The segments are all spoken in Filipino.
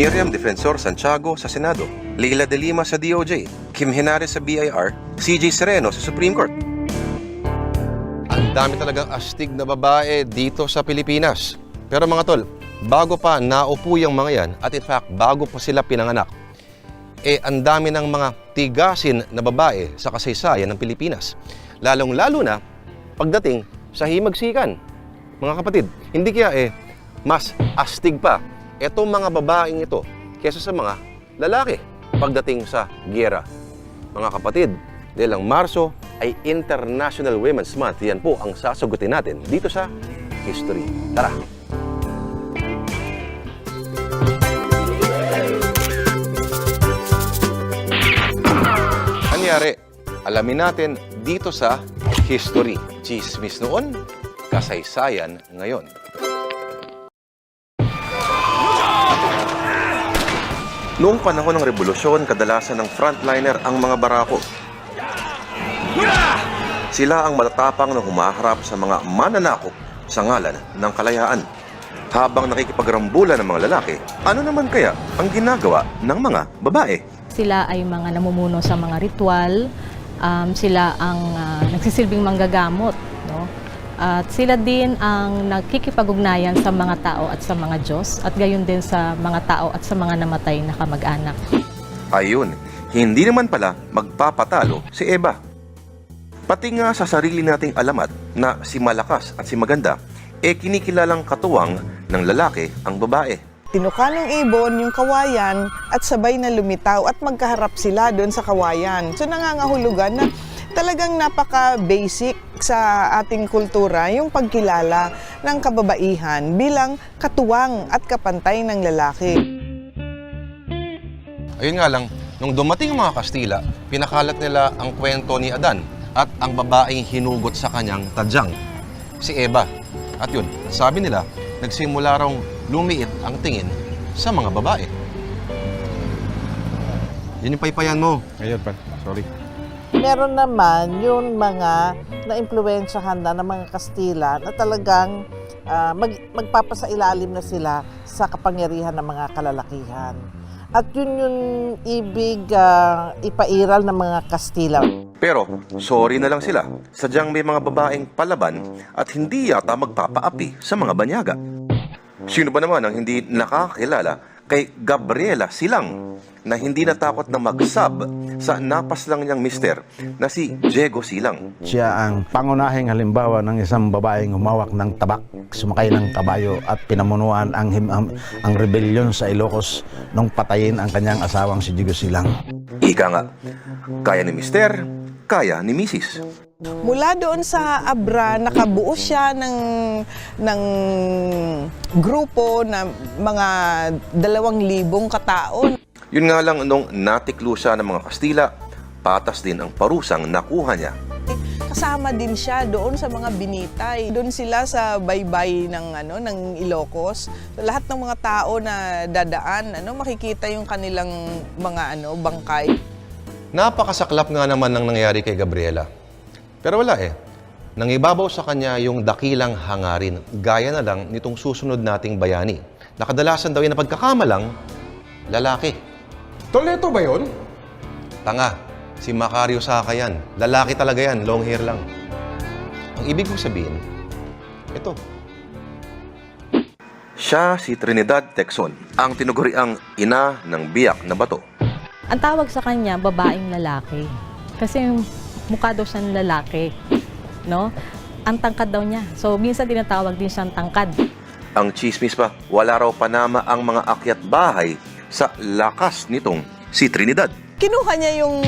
Miriam Defensor Santiago sa Senado, Leila De Lima sa DOJ, Kim Henares sa BIR, CJ Sereno sa Supreme Court. Ang dami talagang astig na babae dito sa Pilipinas. Pero mga tol, bago pa naupo yung mga yan, at in fact, bago pa sila pinanganak, eh ang dami ng mga tigasin na babae sa kasaysayan ng Pilipinas. Lalong-lalo na pagdating sa himagsikan. Mga kapatid, hindi kaya eh mas astig pa etong mga babaeng ito kesa sa mga lalaki pagdating sa giyera. Mga kapatid, dahil ang Marso ay International Women's Month. Yan po ang sasagutin natin dito sa History. Tara! Anyari, alamin natin dito sa History. Chismis noon, kasaysayan ngayon. Noong panahon ng revolusyon, kadalasan ng frontliner ang mga barako. Sila ang matatapang na humaharap sa mga mananakop sa ngalan ng kalayaan. Habang nakikipagrambulan ng mga lalaki, ano naman kaya ang ginagawa ng mga babae? Sila ay mga namumuno sa mga ritual, um, sila ang ah, nagsisilbing manggagamot? At sila din ang nakikipag-ugnayan sa mga tao at sa mga Diyos at gayon din sa mga tao at sa mga namatay na kamag-anak. Ayun, hindi naman pala magpapatalo si Eva. Pati nga sa sarili nating alamat na si malakas at si maganda, e kinikilalang katuwang ng lalaki ang babae. Tinuka ng ibon yung kawayan at sabay na lumitaw at magkaharap sila doon sa kawayan. So nangangahulugan na talagang napaka-basic sa ating kultura yung pagkilala ng kababaihan bilang katuwang at kapantay ng lalaki. Ayun nga lang, nung dumating ang mga Kastila, pinakalat nila ang kwento ni Adan at ang babaeng hinugot sa kanyang tadyang, si Eva. At yun, sabi nila, nagsimula raw lumiit ang tingin sa mga babae. Yun yung paypayan mo. Ayun pa, sorry. Meron naman yung mga na-impluensyahan na ng mga Kastila na talagang ah, mag, magpapasailalim na sila sa kapangyarihan ng mga kalalakihan. At yun yung ibig ah, ipairal ng mga Kastila. Pero, sorry na lang sila. Sadyang may mga babaeng palaban at hindi yata magpapaapi sa mga banyaga. Sino ba naman ang hindi nakakilala kay Gabriela Silang na hindi natakot na mag-sub sa napaslang niyang mister na si Diego Silang. Siya ang pangunahing halimbawa ng isang babaeng humawak ng tabak, sumakay ng kabayo at pinamunuan ang, him- ang, ang rebelyon sa Ilocos nung patayin ang kanyang asawang si Diego Silang. Ika nga, kaya ni mister, kaya ni misis. Mula doon sa Abra, nakabuo siya ng, ng grupo na mga dalawang libong katao. Yun nga lang nung natiklo siya ng mga Kastila, patas din ang parusang nakuha niya. Kasama din siya doon sa mga binitay. Doon sila sa baybay ng ano ng Ilocos. So, lahat ng mga tao na dadaan, ano makikita yung kanilang mga ano bangkay. Napakasaklap nga naman ng nangyari kay Gabriela. Pero wala eh. Nangibabaw sa kanya yung dakilang hangarin, gaya na lang nitong susunod nating bayani. Nakadalasan daw yan na pagkakamalang lalaki. Toleto ba yun? Tanga, si Macario Saka yan. Lalaki talaga yan, long hair lang. Ang ibig kong sabihin, ito. Siya si Trinidad Texon, ang tinuguriang ina ng biyak na bato. Ang tawag sa kanya, babaeng lalaki. Kasi mukha daw siyang lalaki, no? Ang tangkad daw niya. So, minsan tinatawag din siyang tangkad. Ang chismis pa, wala raw panama ang mga akyat bahay sa lakas nitong si Trinidad. Kinuha niya yung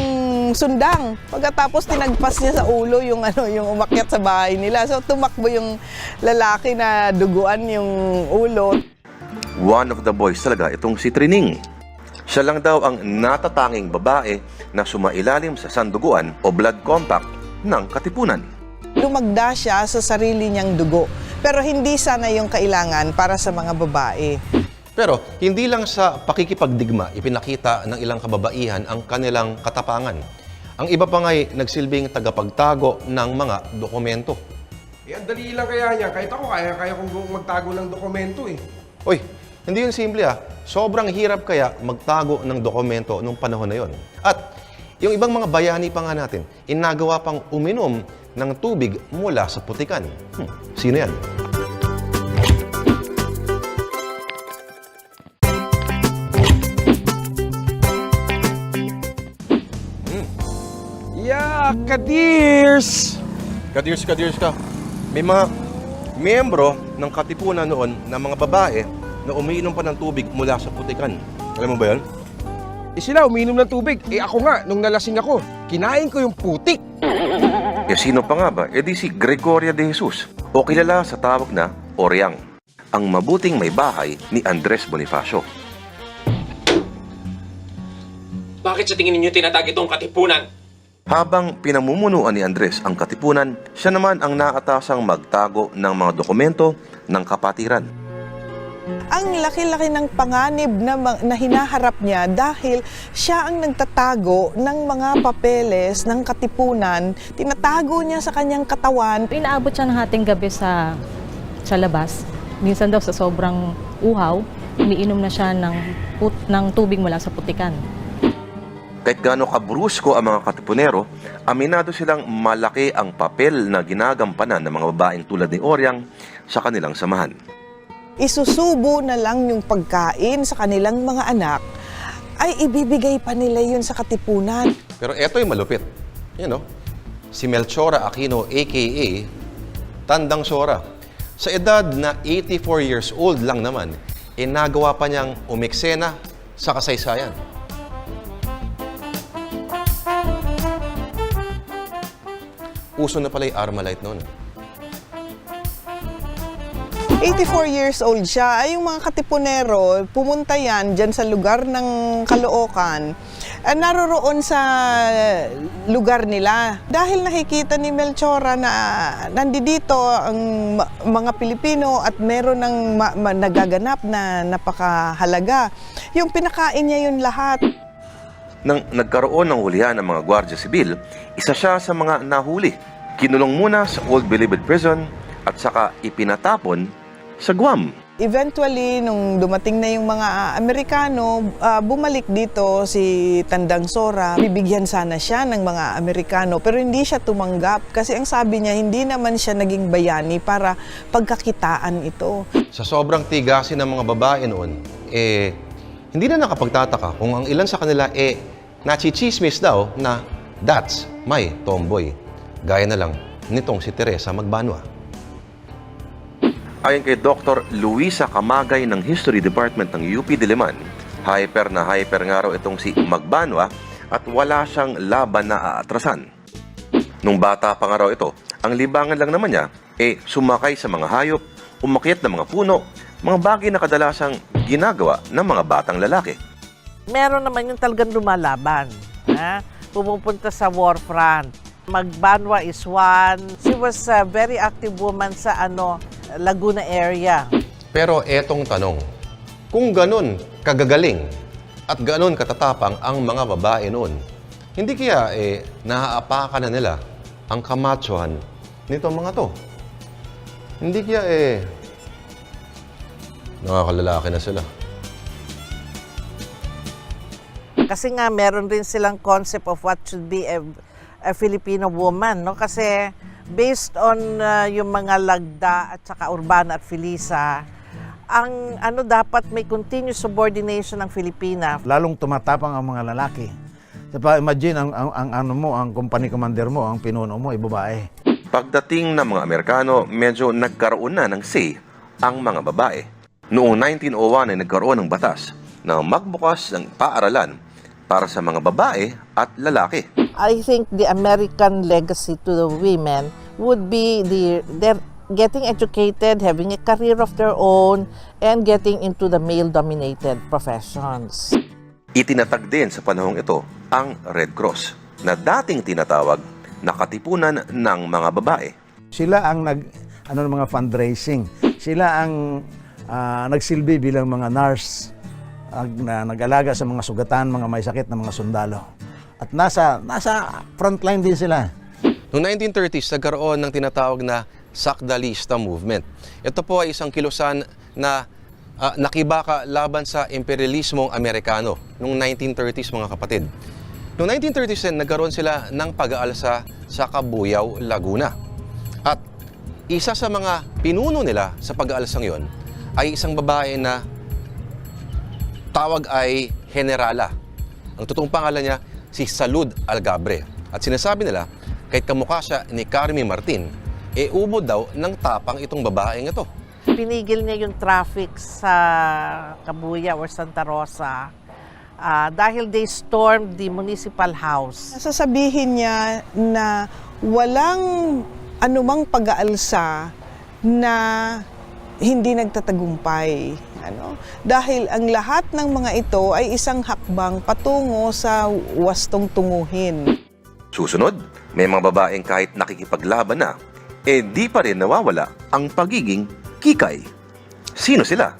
sundang. Pagkatapos tinagpas niya sa ulo yung ano yung umakyat sa bahay nila. So tumakbo yung lalaki na duguan yung ulo. One of the boys talaga itong si Trining. Siya lang daw ang natatanging babae na sumailalim sa sanduguan o blood compact ng Katipunan. Lumagda siya sa sarili niyang dugo. Pero hindi sana yung kailangan para sa mga babae. Pero hindi lang sa pakikipagdigma ipinakita ng ilang kababaihan ang kanilang katapangan. Ang iba pa nga'y nagsilbing tagapagtago ng mga dokumento. Eh, ang dali lang kaya niya. Kahit ako, kaya, kaya kong magtago ng dokumento eh. Uy, Hindi yun simple ah. Sobrang hirap kaya magtago ng dokumento nung panahon na yon. At yung ibang mga bayani pa nga natin, inagawa pang uminom ng tubig mula sa putikan. Hmm, sino yan? Yeah, Kadirs! Kadirs, kadirs ka. May mga miyembro ng katipunan noon na mga babae na umiinom pa ng tubig mula sa putikan. Alam mo ba yan? Eh sila uminom ng tubig. Eh ako nga, nung nalasing ako, kinain ko yung putik. E sino pa nga ba? E di si Gregoria de Jesus o kilala sa tawag na Oriang, ang mabuting may bahay ni Andres Bonifacio. Bakit sa tingin ninyo tinatag itong katipunan? Habang pinamumunuan ni Andres ang katipunan, siya naman ang naatasang magtago ng mga dokumento ng kapatiran. Ang laki-laki ng panganib na, na hinaharap niya dahil siya ang nagtatago ng mga papeles ng katipunan. Tinatago niya sa kanyang katawan. Inaabot siya ng hating gabi sa, sa labas. Minsan daw sa sobrang uhaw, umiinom na siya ng, put, ng tubig mula sa putikan. Kahit gaano kabrusko ang mga katipunero, aminado silang malaki ang papel na ginagampanan ng mga babaeng tulad ni Oriang sa kanilang samahan. Isusubo na lang yung pagkain sa kanilang mga anak ay ibibigay pa nila yun sa katipunan. Pero eto yung malupit. You know, si Melchora Aquino aka Tandang Sora. Sa edad na 84 years old lang naman, inagawa pa niyang umiksena sa kasaysayan. Uso na pala yung Armalite noon. 84 years old siya. Ay, yung mga katipunero, pumunta yan dyan sa lugar ng Caloocan. Eh, naroroon sa lugar nila. Dahil nakikita ni Melchora na nandito ang mga Pilipino at meron ng ma- ma- nagaganap na napakahalaga. Yung pinakain niya yun lahat. Nang nagkaroon ng hulihan ng mga Gwardiya Sibil, isa siya sa mga nahuli. Kinulong muna sa Old Bilibid Prison at saka ipinatapon sa Guam. Eventually, nung dumating na yung mga Amerikano, ah, bumalik dito si Tandang Sora. Bibigyan sana siya ng mga Amerikano, pero hindi siya tumanggap kasi ang sabi niya, hindi naman siya naging bayani para pagkakitaan ito. Sa sobrang tigasin ng mga babae noon, eh, hindi na nakapagtataka kung ang ilan sa kanila eh, nachichismis daw na that's my tomboy. Gaya na lang nitong si Teresa Magbanwa. Ayon kay Dr. Luisa Kamagay ng History Department ng UP Diliman, hyper na hyper nga raw itong si Magbanwa at wala siyang laban na aatrasan. Nung bata pa nga raw ito, ang libangan lang naman niya eh sumakay sa mga hayop, umakyat ng mga puno, mga bagay na kadalasang ginagawa ng mga batang lalaki. Meron naman yung talagang lumalaban. Ha? Pumupunta sa war front. Magbanwa is one. She was a very active woman sa ano Laguna area. Pero etong tanong, kung ganun kagagaling at ganun katatapang ang mga babae noon, hindi kaya eh naaapakan na nila ang kamachohan nito mga to? Hindi kaya eh nakakalalaki na sila. Kasi nga meron rin silang concept of what should be a, a Filipino woman, no? Kasi based on uh, yung mga lagda at saka Urbana at Felisa, ang ano dapat may continuous subordination ng Filipina. Lalong tumatapang ang mga lalaki. Diba, imagine, ang, ang, ang ano mo, ang company commander mo, ang pinuno mo, ay babae. Pagdating ng mga Amerikano, medyo nagkaroon na ng say ang mga babae. Noong 1901 ay nagkaroon ng batas na magbukas ng paaralan para sa mga babae at lalaki. I think the American legacy to the women would be the their getting educated, having a career of their own, and getting into the male-dominated professions. Itinatag din sa panahong ito ang Red Cross na dating tinatawag na katipunan ng mga babae. Sila ang nag, ano, ng mga fundraising. Sila ang ah, nagsilbi bilang mga nurse ag- na nag-alaga sa mga sugatan, mga may sakit na mga sundalo. At nasa, nasa frontline din sila. Noong 1930s, nagkaroon ng tinatawag na Sakdalista Movement. Ito po ay isang kilusan na ah, nakibaka laban sa imperialismong Amerikano noong 1930s mga kapatid. Noong 1930s din, nagkaroon sila ng pag-aalsa sa Cabuyao, Laguna. At isa sa mga pinuno nila sa pag-aalsang yon ay isang babae na tawag ay Generala. Ang totoong pangalan niya si Salud Algabre. At sinasabi nila, kahit kamukha siya ni Carmi Martin, e ubod daw ng tapang itong babaeng ito. Pinigil niya yung traffic sa Kabuya or Santa Rosa ah, dahil they stormed the municipal house. Sasabihin niya na walang anumang pag-aalsa na hindi nagtatagumpay. Ano? Dahil ang lahat ng mga ito ay isang hakbang patungo sa wastong tunguhin. Susunod, may mga babaeng kahit nakikipaglaban na, eh di pa rin nawawala ang pagiging kikay. Sino sila?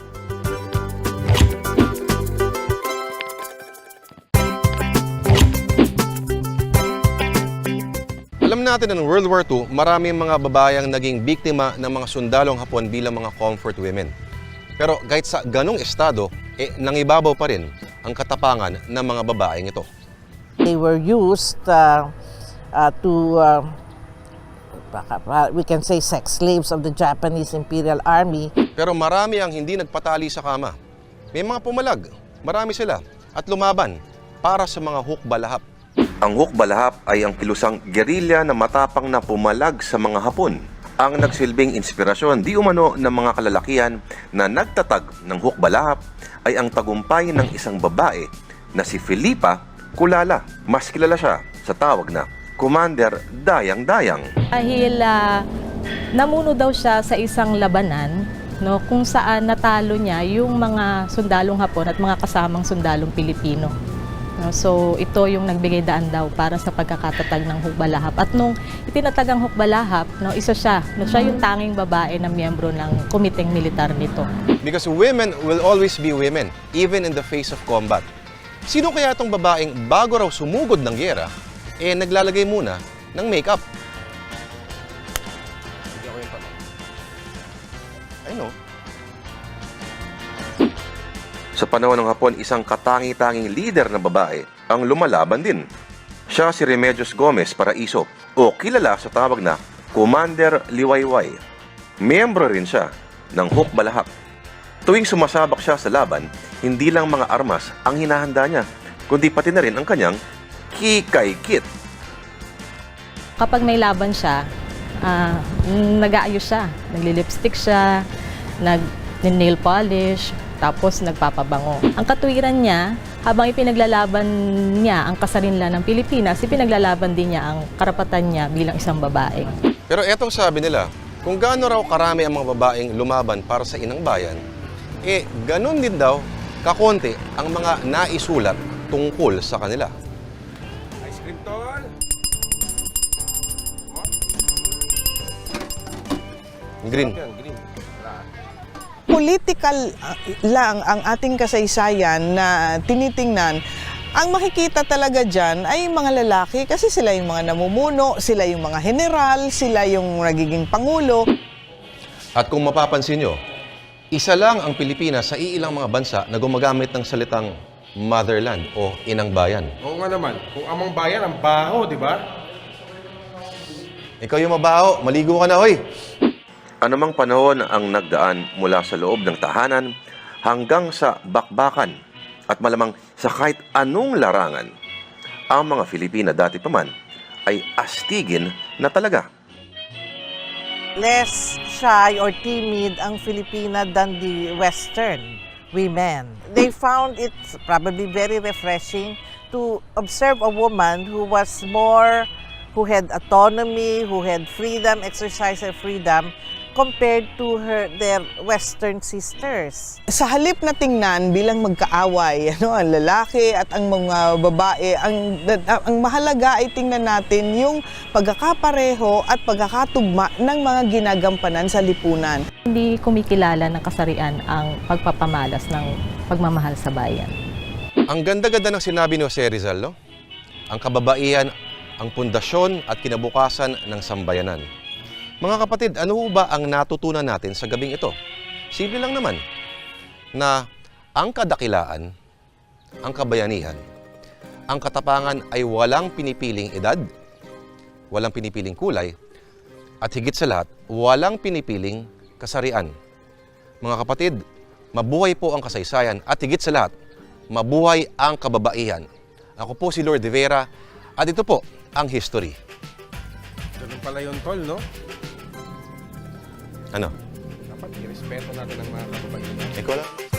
Alam natin na noong World War II, maraming mga babayang naging biktima ng mga sundalong Hapon bilang mga comfort women. Pero kahit sa ganong estado, eh, nangibabaw pa rin ang katapangan ng mga babaeng ito. They were used uh, to, uh, baka- uh, we can say, sex slaves of the Japanese Imperial Army. Pero marami ang hindi nagpatali sa kama. May mga pumalag, marami sila, at lumaban para sa mga hukbalahap. Ang hukbalahap ay ang kilusang gerilya na matapang na pumalag sa mga Hapon. Ang nagsilbing inspirasyon di umano ng mga kalalakihan na nagtatag ng hukbalahap ay ang tagumpay ng isang babae na si Filipa Kulala. Mas kilala siya sa tawag na Commander Dayang-Dayang. Dahil ah, namuno daw siya sa isang labanan no, kung saan natalo niya yung mga sundalong Hapon at mga kasamang sundalong Pilipino. No, so ito yung nagbigay daan daw para sa pagkakatatag ng Hukbalahap. At nung itinatag ang Hukbalahap, no, isa siya, no, siya yung tanging babae na miyembro ng komiteng militar nito. Because women will always be women, even in the face of combat. Sino kaya itong babaeng bago raw sumugod ng gera, eh naglalagay muna ng makeup? Hindi ako yung panay. I know. Sa panahon ng Hapon, isang katangi-tanging leader na babae ang lumalaban din. Siya si Remedios Gomez Paraiso o kilala sa tawag na Commander Liwayway. Miyembro rin siya ng Hukbalahap. Tuwing sumasabak siya sa laban, hindi lang mga armas ang hinahanda niya, kundi pati na rin ang kanyang kikay kit. Kapag may laban siya, ah, nag-aayos siya. Nagli-lipstick siya, nag-nail polish, tapos nagpapabango. Ang katwiran niya, habang ipinaglalaban niya ang kasarinlan ng Pilipinas, ipinaglalaban din niya ang karapatan niya bilang isang babae. Pero etong sabi nila, kung gaano raw karami ang mga babaeng lumaban para sa inang bayan, eh ganun din daw kakonti ang mga naisulat tungkol sa kanila. Cream tol. Green. Yan, green. Political uh, lang ang ating kasaysayan na tinitingnan. Ang makikita talaga dyan ay mga lalaki kasi sila yung mga namumuno, sila yung mga general, sila yung nagiging pangulo. At kung mapapansin nyo, isa lang ang Pilipinas sa iilang mga bansa na gumagamit ng salitang motherland o inang bayan. Oo nga naman. Kung amang bayan, ang baho, di ba? Ikaw yung mabaho, maligo ka na, oy! Anumang panahon ang nagdaan mula sa loob ng tahanan hanggang sa bakbakan at malamang sa kahit anong larangan, ang mga Filipina dati pa man ay astigin na talaga. less shy or timid ang Filipina than the Western women. They found it probably very refreshing to observe a woman who was more, who had autonomy, who had freedom, exercise her freedom, compared to her their Western sisters. Sa halip na tingnan bilang magkaaway, ano, ang lalaki at ang mga babae, ang, ang mahalaga ay tingnan natin yung pagkakapareho at pagkakatugma ng mga ginagampanan sa lipunan. Hindi kumikilala ng kasarian ang pagpapamalas ng pagmamahal sa bayan. Ang ganda-ganda ng sinabi ni Jose Rizal, no? Ang kababaihan, ang pundasyon at kinabukasan ng sambayanan. Mga kapatid, ano ba ang natutunan natin sa gabing ito? Simple lang naman. na ang kadakilaan, ang kabayanihan, ang katapangan ay walang pinipiling edad, walang pinipiling kulay, at higit sa lahat, walang pinipiling kasarian. Mga kapatid, mabuhay po ang kasaysayan at higit sa lahat, mabuhay ang kababaihan. Ako po si Lord de Vera at ito po ang history. Ganun pala yun, tol, no? Ano? Dapat i-respeto natin ang mga kababaihan. Ikaw lang?